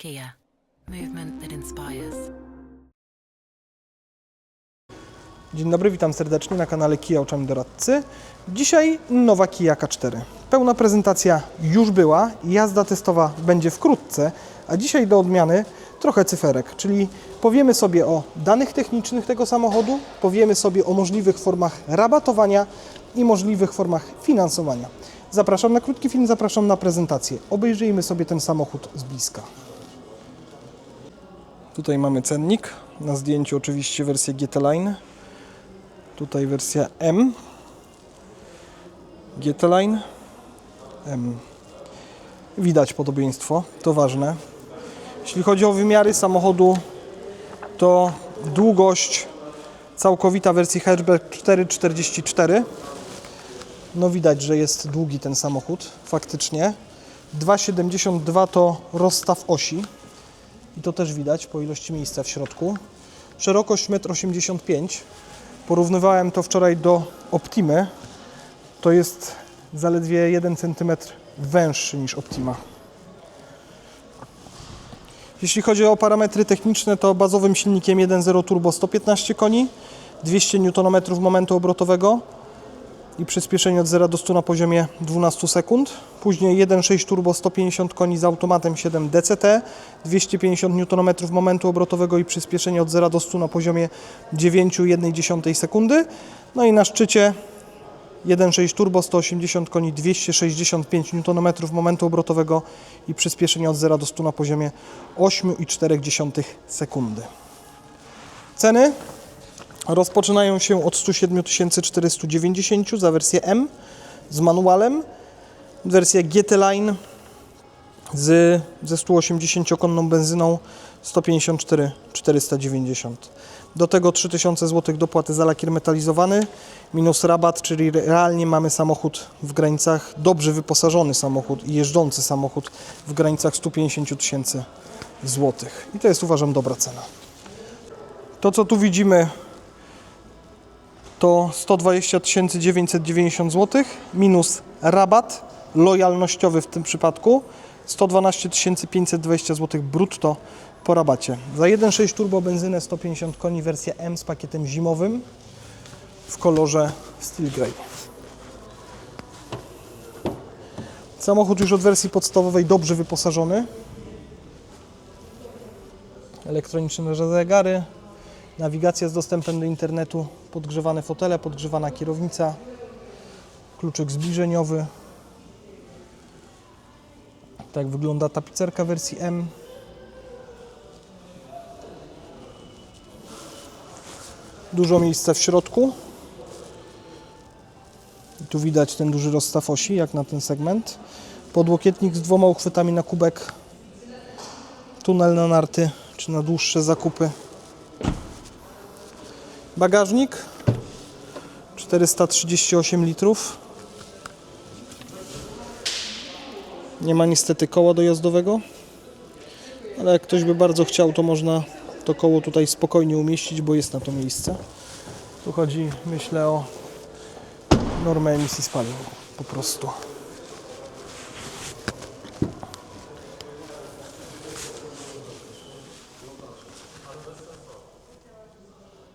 Kia, movement that inspires. Dzień dobry, witam serdecznie na kanale Kia Oczami Doradcy. Dzisiaj nowa Kia K4. Pełna prezentacja już była, jazda testowa będzie wkrótce, a dzisiaj do odmiany trochę cyferek, czyli powiemy sobie o danych technicznych tego samochodu, powiemy sobie o możliwych formach rabatowania i możliwych formach finansowania. Zapraszam na krótki film, zapraszam na prezentację. Obejrzyjmy sobie ten samochód z bliska. Tutaj mamy cennik, na zdjęciu oczywiście wersję GT Line. Tutaj wersja M. GT Line. M. Widać podobieństwo, to ważne. Jeśli chodzi o wymiary samochodu, to długość całkowita wersji hatchback 444. No widać, że jest długi ten samochód, faktycznie. 2,72 to rozstaw osi. I to też widać po ilości miejsca w środku. Szerokość 1,85 m. Porównywałem to wczoraj do Optimy. To jest zaledwie 1 cm węższy niż Optima. Jeśli chodzi o parametry techniczne, to bazowym silnikiem 1.0 turbo 115 koni, 200 Nm momentu obrotowego i przyspieszenie od 0 do 100 na poziomie 12 sekund. Później 1.6 turbo 150 koni z automatem 7 DCT, 250 Nm momentu obrotowego i przyspieszenie od 0 do 100 na poziomie 9,1 sekundy. No i na szczycie 1.6 turbo 180 koni 265 Nm momentu obrotowego i przyspieszenie od 0 do 100 na poziomie 8,4 sekundy. Ceny rozpoczynają się od 107 490 za wersję M z manualem, wersja GT Line z, ze 180-konną benzyną 154 490. Do tego 3000 zł dopłaty za lakier metalizowany minus rabat, czyli realnie mamy samochód w granicach, dobrze wyposażony samochód i jeżdżący samochód w granicach 150 tysięcy złotych. I to jest uważam dobra cena. To co tu widzimy to 120 990 zł minus rabat lojalnościowy w tym przypadku 112 520 zł brutto po rabacie. Za 1.6 turbo benzynę 150 koni wersja M z pakietem zimowym w kolorze Steel Grey. Samochód już od wersji podstawowej dobrze wyposażony. Elektroniczne zegary, nawigacja z dostępem do internetu, podgrzewane fotele, podgrzewana kierownica, kluczyk zbliżeniowy. Tak wygląda tapicerka wersji M. Dużo miejsca w środku. I tu widać ten duży rozstaw osi, jak na ten segment. Podłokietnik z dwoma uchwytami na kubek. Tunel na narty, czy na dłuższe zakupy. Bagażnik 438 litrów. Nie ma niestety koła dojazdowego, ale jak ktoś by bardzo chciał, to można to koło tutaj spokojnie umieścić, bo jest na to miejsce. Tu chodzi, myślę, o normę emisji spalin po prostu.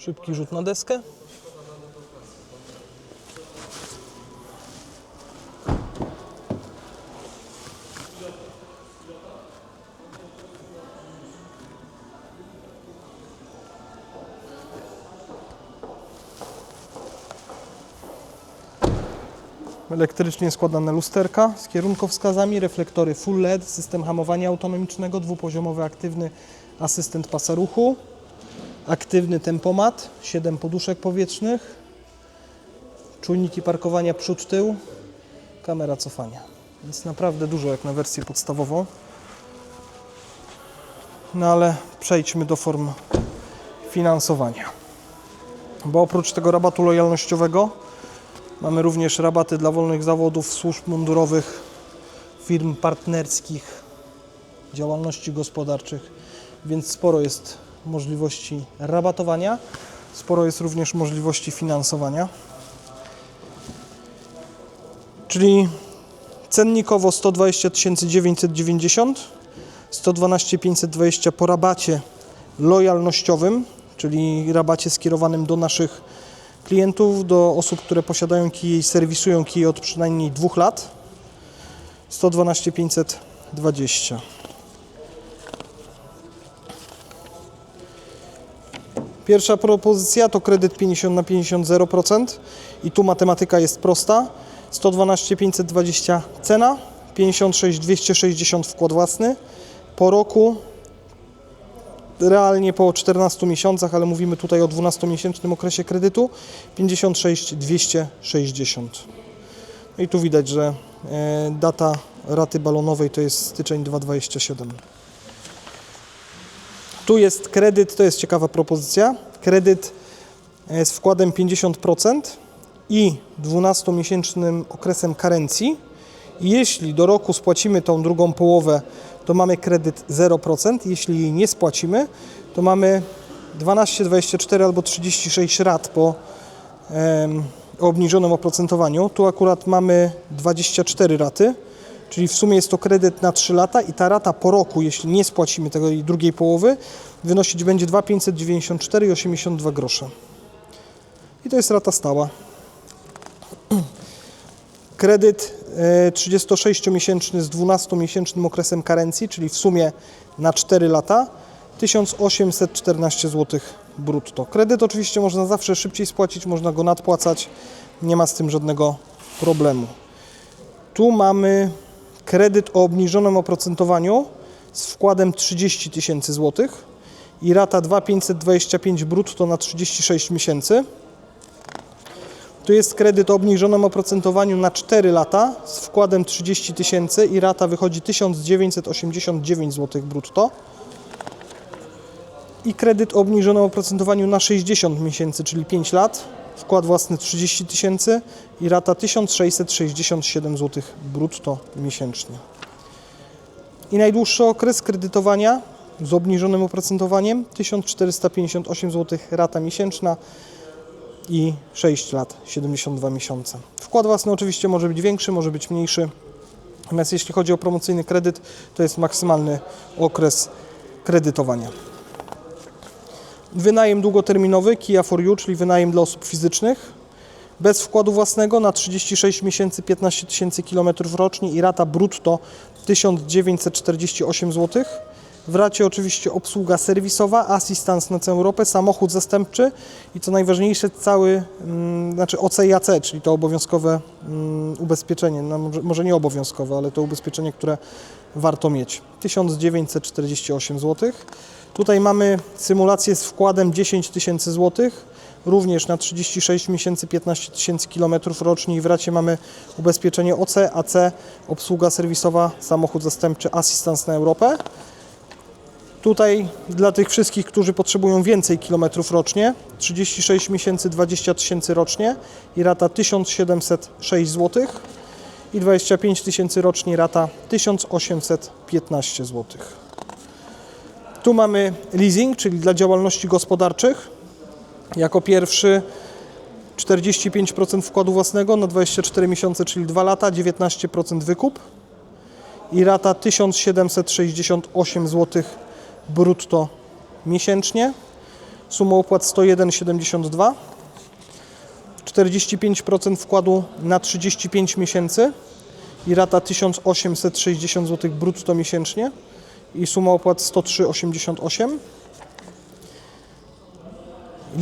Szybki rzut na deskę. elektrycznie składane lusterka z kierunkowskazami, reflektory full LED, system hamowania autonomicznego, dwupoziomowy aktywny asystent pasa ruchu, aktywny tempomat, 7 poduszek powietrznych, czujniki parkowania przód-tył, kamera cofania. Więc naprawdę dużo jak na wersję podstawową. No ale przejdźmy do form finansowania. Bo oprócz tego rabatu lojalnościowego Mamy również rabaty dla wolnych zawodów, służb mundurowych, firm partnerskich, działalności gospodarczych, więc sporo jest możliwości rabatowania, sporo jest również możliwości finansowania. Czyli cennikowo 120 990, 112 520 po rabacie lojalnościowym, czyli rabacie skierowanym do naszych klientów, do osób, które posiadają kije i serwisują kije od przynajmniej dwóch lat. 112 520. Pierwsza propozycja to kredyt 50 na 50 0% i tu matematyka jest prosta. 112 520 cena, 56 260 wkład własny. Po roku realnie po 14 miesiącach, ale mówimy tutaj o 12-miesięcznym okresie kredytu 56 260. No i tu widać, że e, data raty balonowej to jest styczeń 2027. Tu jest kredyt, to jest ciekawa propozycja. Kredyt e, z wkładem 50% i 12-miesięcznym okresem karencji. Jeśli do roku spłacimy tą drugą połowę, to mamy kredyt 0%. Jeśli jej nie spłacimy, to mamy 12, 24 albo 36 rat po em, obniżonym oprocentowaniu. Tu akurat mamy 24 raty, czyli w sumie jest to kredyt na 3 lata i ta rata po roku, jeśli nie spłacimy tego drugiej połowy, wynosić będzie 2,594,82 grosze. I to jest rata stała. Kredyt e, 36-miesięczny z 12-miesięcznym okresem karencji, czyli w sumie na 4 lata, 1814 zł brutto. Kredyt oczywiście można zawsze szybciej spłacić, można go nadpłacać, nie ma z tym żadnego problemu. Tu mamy kredyt o obniżonym oprocentowaniu z wkładem 30 tysięcy złotych i rata 2,525 brutto na 36 miesięcy. Tu jest kredyt o obniżonym oprocentowaniu na 4 lata z wkładem 30 tysięcy i rata wychodzi 1989 zł brutto. I kredyt o obniżonym oprocentowaniu na 60 miesięcy, czyli 5 lat. Wkład własny 30 tysięcy i rata 1667 zł brutto miesięcznie. I najdłuższy okres kredytowania z obniżonym oprocentowaniem 1458 zł rata miesięczna i 6 lat, 72 miesiące. Wkład własny oczywiście może być większy, może być mniejszy. Natomiast jeśli chodzi o promocyjny kredyt, to jest maksymalny okres kredytowania. Wynajem długoterminowy Kia for You, czyli wynajem dla osób fizycznych, bez wkładu własnego na 36 miesięcy 15 tysięcy kilometrów rocznie i rata brutto 1948 zł. W racie oczywiście obsługa serwisowa, asystans na całą Europę, samochód zastępczy i co najważniejsze cały, mm, znaczy OC i AC, czyli to obowiązkowe mm, ubezpieczenie, no może nie obowiązkowe, ale to ubezpieczenie, które warto mieć. 1948 zł. Tutaj mamy symulację z wkładem 10 tysięcy złotych, również na 36 miesięcy 15 tysięcy kilometrów rocznie i w racie mamy ubezpieczenie OC, AC, obsługa serwisowa, samochód zastępczy, asystans na Europę. Tutaj dla tych wszystkich, którzy potrzebują więcej kilometrów rocznie, 36 miesięcy 20 tysięcy rocznie i rata 1706 zł i 25 tysięcy rocznie rata 1815 zł. Tu mamy leasing, czyli dla działalności gospodarczych. Jako pierwszy 45% wkładu własnego na 24 miesiące, czyli 2 lata, 19% wykup i rata 1768 zł brutto miesięcznie. Suma opłat 101,72. 45% wkładu na 35 miesięcy i rata 1860 zł brutto miesięcznie i suma opłat 103,88.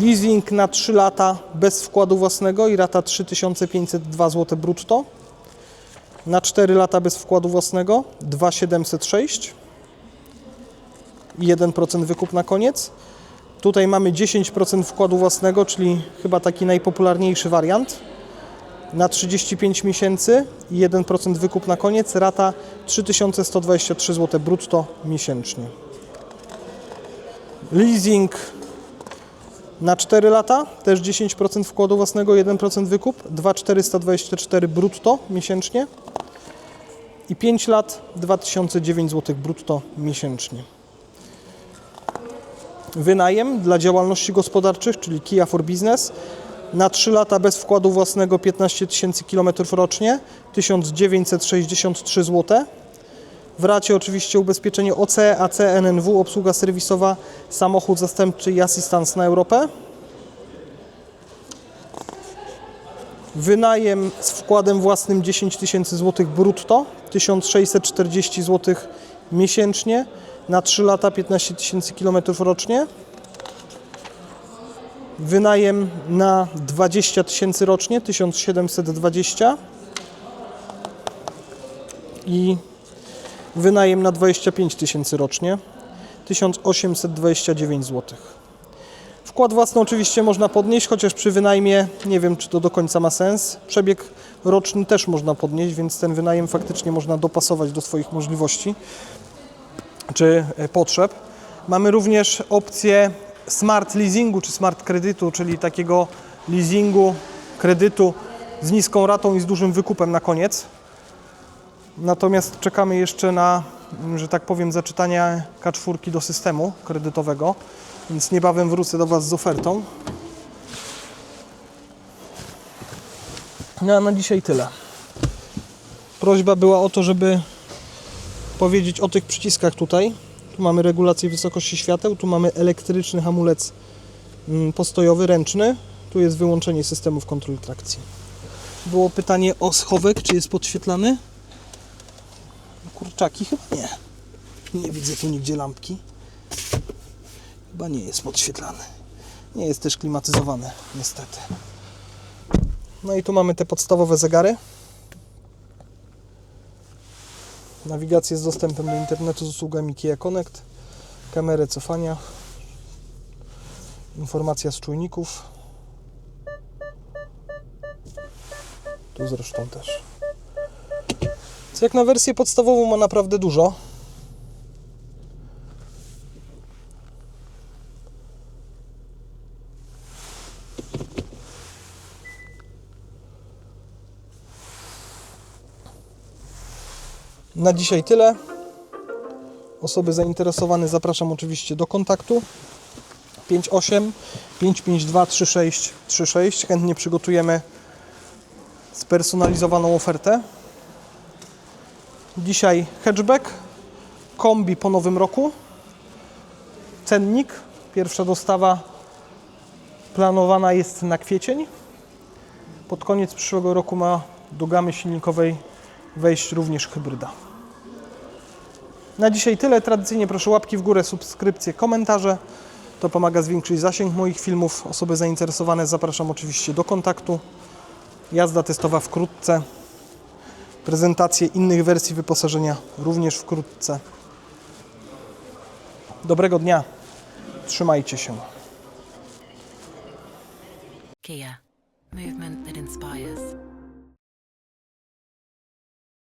Leasing na 3 lata bez wkładu własnego i rata 3502 zł brutto. Na 4 lata bez wkładu własnego 2706 i 1% wykup na koniec. Tutaj mamy 10% wkładu własnego, czyli chyba taki najpopularniejszy wariant. Na 35 miesięcy i 1% wykup na koniec, rata 3123 zł brutto miesięcznie. Leasing na 4 lata, też 10% wkładu własnego, 1% wykup, 2424 brutto miesięcznie i 5 lat 2009 zł brutto miesięcznie. Wynajem dla działalności gospodarczych, czyli Kia for Business, na 3 lata bez wkładu własnego 15 tysięcy km rocznie, 1963 zł. W racie oczywiście ubezpieczenie OC, AC, NNW, obsługa serwisowa, samochód zastępczy i asystans na Europę. Wynajem z wkładem własnym 10 tysięcy złotych brutto, 1640 zł miesięcznie, na 3 lata 15 tysięcy kilometrów rocznie. Wynajem na 20 tysięcy rocznie, 1720 i wynajem na 25 tysięcy rocznie, 1829 zł. Wkład własny oczywiście można podnieść, chociaż przy wynajmie nie wiem, czy to do końca ma sens. Przebieg roczny też można podnieść, więc ten wynajem faktycznie można dopasować do swoich możliwości czy e, potrzeb. Mamy również opcję smart leasingu czy smart kredytu, czyli takiego leasingu, kredytu z niską ratą i z dużym wykupem na koniec. Natomiast czekamy jeszcze na, że tak powiem, zaczytanie K4 do systemu kredytowego, więc niebawem wrócę do Was z ofertą. No a na dzisiaj tyle. Prośba była o to, żeby powiedzieć o tych przyciskach tutaj. Tu mamy regulację wysokości świateł, tu mamy elektryczny hamulec mm, postojowy, ręczny. Tu jest wyłączenie systemów kontroli trakcji. Było pytanie o schowek, czy jest podświetlany? Kurczaki chyba nie. Nie widzę tu nigdzie lampki. Chyba nie jest podświetlany. Nie jest też klimatyzowany, niestety. No i tu mamy te podstawowe zegary. Nawigację z dostępem do internetu z usługami Kia Connect. Kamerę cofania. Informacja z czujników. Tu zresztą też. Co jak na wersję podstawową ma naprawdę dużo. Na dzisiaj tyle. Osoby zainteresowane zapraszam oczywiście do kontaktu 58 552 3636. Chętnie przygotujemy spersonalizowaną ofertę. Dzisiaj hatchback, kombi po nowym roku, cennik, pierwsza dostawa planowana jest na kwiecień. Pod koniec przyszłego roku ma do gamy silnikowej wejść również hybryda. Na dzisiaj tyle. Tradycyjnie proszę łapki w górę, subskrypcje, komentarze. To pomaga zwiększyć zasięg moich filmów. Osoby zainteresowane zapraszam oczywiście do kontaktu. Jazda testowa wkrótce. Prezentacje innych wersji wyposażenia również wkrótce. Dobrego dnia. Trzymajcie się. Kia. Movement that inspires.